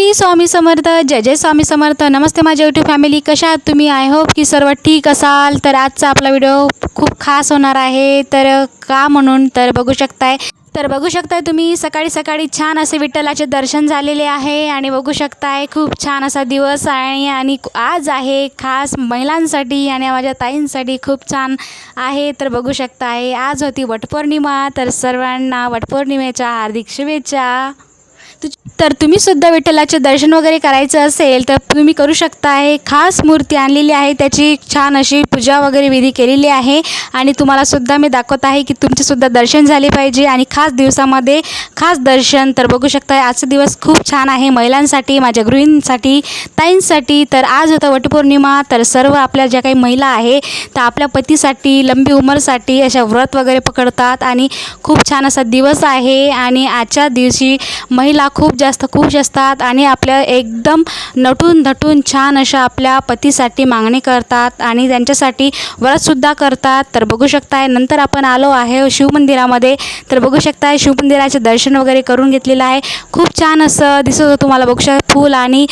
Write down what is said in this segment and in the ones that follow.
श्री स्वामी समर्थ जय जय स्वामी समर्थ. नमस्ते माझ्या YouTube family कशा आहात तुम्ही? आय होप की सर्व ठीक असाल. तर आजचा आपला व्हिडिओ खूप खास होणार आहे. तर का म्हणून? तर बघू शकताय. तर बघू शकताय तुम्ही सकाळी सकाळी छान असे विठ्ठलाचे दर्शन झालेले आहे आणि बघू शकताय खूप छान असा दिवस आहे आणि आज आहे खास महिलांसाठी आणि माझ्या ताईंसाठी खूप छान आहे. तर बघू शकताय आज होती वटपौर्णिमा. तर सर्वांना वटपौर्णिमेच्या हार्दिक शुभेच्छा. तर तुम्ही सुद्धा विठ्ठलाचे दर्शन वगैरे करायचं असेल तर तुम्ही करू शकता आहे खास मूर्ती आणलेली आहे. त्याची छान अशी पूजा वगैरे विधी केलेली आहे. आणि तुम्हाला सुद्धा मी दाखवत आहे की तुमचे सुद्धा दर्शन झाले पाहिजे. आणि खास दिवसामध्ये खास दर्शन तर बघू शकता आजचा दिवस खूप छान आहे महिलांसाठी माझ्या गृहिणींसाठी ताईंसाठी. तर आज होता वटपौर्णिमा. तर सर्व आपल्या ज्या काही महिला आहे तर आपल्या पतीसाठी लंबी उमरसाठी अशा व्रत वगैरे पकडतात. आणि खूप छान असा दिवस आहे. आणि आजच्या दिवशी महिला खूप जास्त खूश असतात आणि आपल्या एकदम नटून धटून छान अशा आपल्या पतीसाठी मागणी करतात आणि त्यांच्यासाठी व्रतसुद्धा करतात. तर बघू शकताय नंतर आपण आलो आहे शिवमंदिरामध्ये. तर बघू शकताय शिवमंदिराचे दर्शन वगैरे करून घेतलेलं आहे. खूप छान असं दिसत होतं तुम्हाला बघू शकता फूल आणि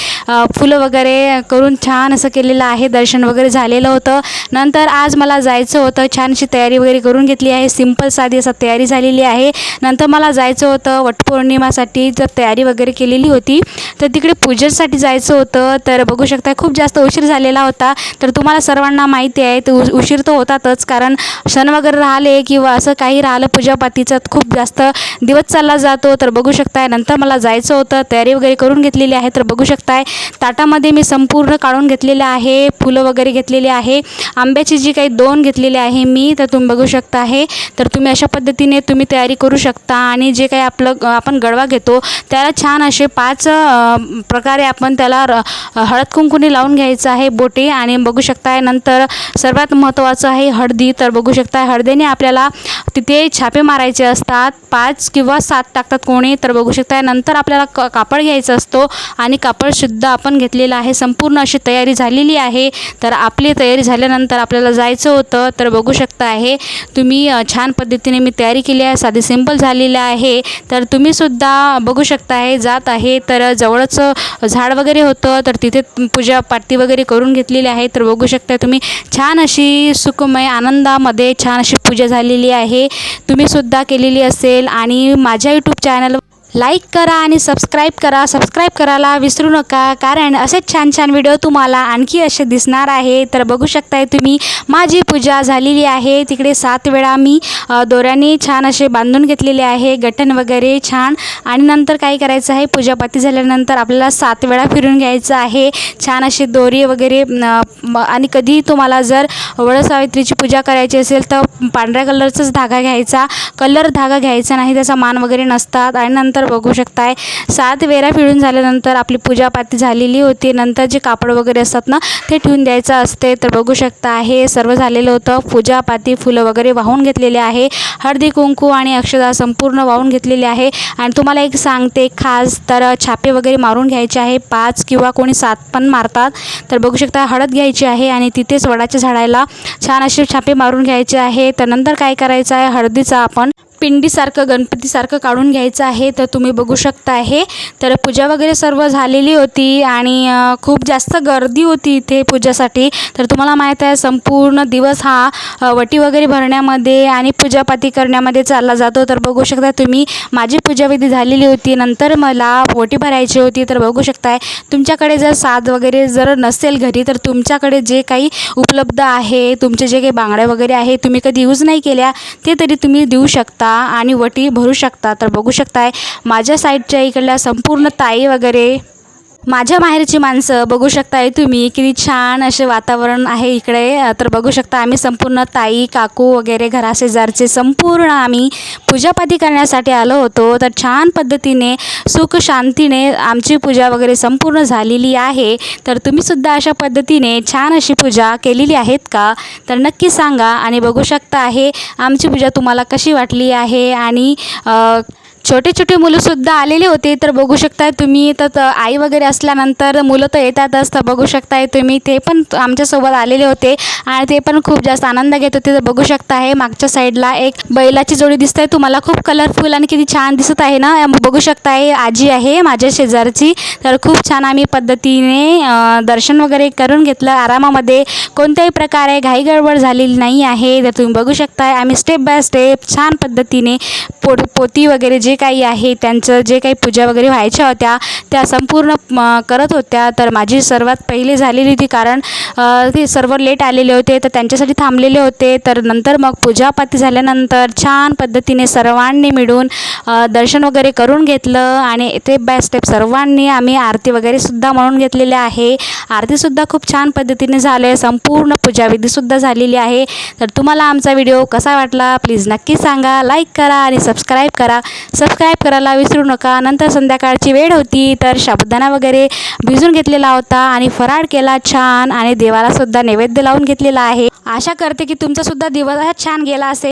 फुलं वगैरे करून छान असं केलेलं आहे. दर्शन वगैरे झालेलं होतं. नंतर आज मला जायचं होतं छानशी तयारी वगैरे करून घेतली आहे. सिंपल साधी असं तयारी झालेली आहे. नंतर मला जायचं होतं वटपौर्णिमासाठी. जर तयारी वगैरे केलेली होती. तर तिकडे पूजेसाठी जायचं होतं. तर बघू शकता खूप जास्त उशीर झालेला होता. तर तुम्हाला सर्वांना माहिती आहे तर उ- उशीर तर होतातच. कारण सण वगैरे राहिले किंवा असं काही राहिलं पूजापातीचं खूप जास्त दिवस चालला जातो. तर बघू शकताय नंतर मला जायचं होतं. तयारी वगैरे करून घेतलेली आहे. तर बघू शकताय ताटामध्ये मी संपूर्ण काढून घेतलेलं आहे. फुलं वगैरे घेतलेली आहे. आंब्याची जी काही दोन घेतलेली आहे मी तर तुम्ही बघू शकता आहे तर तुम्ही अशा पद्धतीने तुम्ही तयारी करू शकता. आणि जे काही आपलं आपण गडवा घेतो त्याला छान असे पाच प्रकारे आपण त्याला र- हळद कुंकुनी लावून घ्यायचं आहे बोटे आणि बघू शकताय नंतर सर्वात महत्त्वाचं आहे हळदी. तर बघू शकताय हळदीने आपल्याला तिथे छापे मारायचे असतात. पाच किंवा सात टाकतात कोणी. तर बघू शकताय नंतर आपल्याला क कापड घ्यायचा असतो आणि कापडसुद्धा आपण घेतलेलं आहे. संपूर्ण अशी तयारी झालेली आहे. तर आपली तयारी झाल्यानंतर आपल्याला जायचं होतं. तर बघू शकता आहे तुम्ही छान पद्धतीने मी तयारी केली आहे. साधी सिंपल झालेली आहे. तर तुम्हीसुद्धा बघू शकता आहे जात आहे तर जवळच झाड वगैरे होतं तर तिथे पूजा पाटी वगैरे करून घेतलेली आहे तर बघू शकता तुम्ही. छान अशी सुखमय आनंदामध्ये छान अशी पूजा झालेली आहे. तुम्हीसुद्धा केलेली असेल. आणि माझ्या यूट्यूब चॅनल लाईक करा आणि सबस्क्राईब करा. सबस्क्राईब करायला विसरू नका. कारण असेच छान छान व्हिडिओ तुम्हाला आणखी असे दिसणार आहे. तर बघू शकताय तुम्ही माझी पूजा झालेली आहे. तिकडे सात वेळा मी दोऱ्याने छान असे बांधून घेतलेले आहे. गठण वगैरे छान. आणि नंतर काय करायचं आहे? पूजापाती झाल्यानंतर आपल्याला सात वेळा फिरून घ्यायचं आहे. छान असे दोरी वगैरे आणि कधी तुम्हाला जर वडसावित्रीची पूजा करायची असेल तर पांढऱ्या कलरचाच धागा घ्यायचा. कलर धागा घ्यायचा नाही त्याचा मान वगैरे नसतात. आणि नंतर बघू शकताय. सात वेळा फिरून झाल्यानंतर आपली पूजापाती झालेली होती. नंतर जे कापड वगैरे असतात ना ते ठेवून द्यायचं असते. तर बघू शकता हे सर्व झालेलं होतं. पूजापाती फुलं वगैरे वाहून घेतलेले आहे. हळदी कुंकू आणि अक्षदा संपूर्ण वाहून घेतलेले आहे. आणि तुम्हाला एक सांगते खास तर छापे वगैरे मारून घ्यायचे आहे. पाच किंवा कोणी सात पण मारतात. तर बघू शकता हळद घ्यायची आहे आणि तिथेच वडाच्या झाडाला छान असे छापे मारून घ्यायचे आहे. तर नंतर काय करायचं आहे? हळदीचा आपण पिंडीसारखं गणपतीसारखं काढून घ्यायचं आहे तर तुम्ही बघू शकता आहे तर पूजा वगैरे सर्व झालेली होती आणि खूप जास्त गर्दी होती इथे पूजासाठी. तर तुम्हाला माहीत आहे संपूर्ण दिवस हा वटी वगैरे भरण्यामध्ये आणि पूजापाती करण्यामध्ये चालला जातो. तर बघू शकता तुम्ही माझी पूजाविधी झालेली होती नंतर मला वटी भरायची होती. तर बघू शकताय तुमच्याकडे जर साध वगैरे जर नसेल घरी तर तुमच्याकडे जे काही उपलब्ध आहे तुमचे जे काही बांगड्या वगैरे आहे तुम्ही कधी यूज नाही केल्या ते तरी तुम्ही देऊ शकता. आणि वटी भरू शकता. तर बघू शकताय माझ्या साईडच्या इकडल्या संपूर्ण ताई वगैरे माझ्या माहेरची माणसं बघू शकताय तुम्ही किती छान असे वातावरण आहे इकडे. तर बघू शकता आम्ही संपूर्ण ताई काकू वगैरे घराशेजारचे संपूर्ण आम्ही पूजापाती करण्यासाठी आलो होतो. तर छान पद्धतीने सुख शांतीने आमची पूजा वगैरे संपूर्ण झालेली आहे. तर तुम्हीसुद्धा अशा पद्धतीने छान अशी पूजा केलेली आहेत का? तर नक्की सांगा आणि बघू शकता आहे आमची पूजा तुम्हाला कशी वाटली आहे आणि छोटे छोटे मुलंसुद्धा आलेले होते तर बघू शकताय तुम्ही. तर आई वगैरे असल्यानंतर मुलं तर येतातच तर बघू शकताय तुम्ही. ते पण आमच्यासोबत आलेले होते आणि ते पण खूप जास्त आनंद घेत होते. तर बघू शकता आहे मागच्या साईडला एक बैलाची जोडी दिसत आहे तुम्हाला खूप कलरफुल आणि किती छान दिसत आहे ना? बघू शकता आहे आजी आहे माझ्या शेजारची. तर खूप छान आम्ही पद्धतीने दर्शन वगैरे करून घेतलं. आरामामध्ये कोणत्याही प्रकारे घाई गडबड झालेली नाही आहे. तर तुम्ही बघू शकताय आम्ही स्टेप बाय स्टेप छान पद्धतीने पोट पोती वगैरे जे काही आहे त्यांचं जे काही पूजा वगैरे व्हायच्या होत्या त्या संपूर्ण करत होत्या. तर माझी सर्वात पहिले झालेली होती कारण ते सर्व लेट आलेले होते तर त्यांच्यासाठी थांबलेले होते. तर नंतर मग पूजापाती झाल्यानंतर छान पद्धतीने सर्वांनी मिळून दर्शन वगैरे करून घेतलं. आणि स्टेप बाय स्टेप सर्वांनी आम्ही आरती वगैरे सुद्धा म्हणून घेतलेली आहे. आरतीसुद्धा खूप छान पद्धतीने झालं आहे संपूर्ण पूजाविधीसुद्धा झालेली आहे. तर तुम्हाला आमचा व्हिडिओ कसा वाटला प्लीज नक्की सांगा. लाईक करा आणि सबस्क्राईब करा. सबस्क्राईब करायला विसरू नका. नंतर संध्याकाळची वेळ होती तर साबुदाणा वगैरे भिजून घेतलेला होता आणि फराळ केला छान आणि देवाला सुद्धा नैवेद्य लावून घेतलेला आहे. आशा करते की तुमचा सुद्धा दिवस हा छान गेला असेल.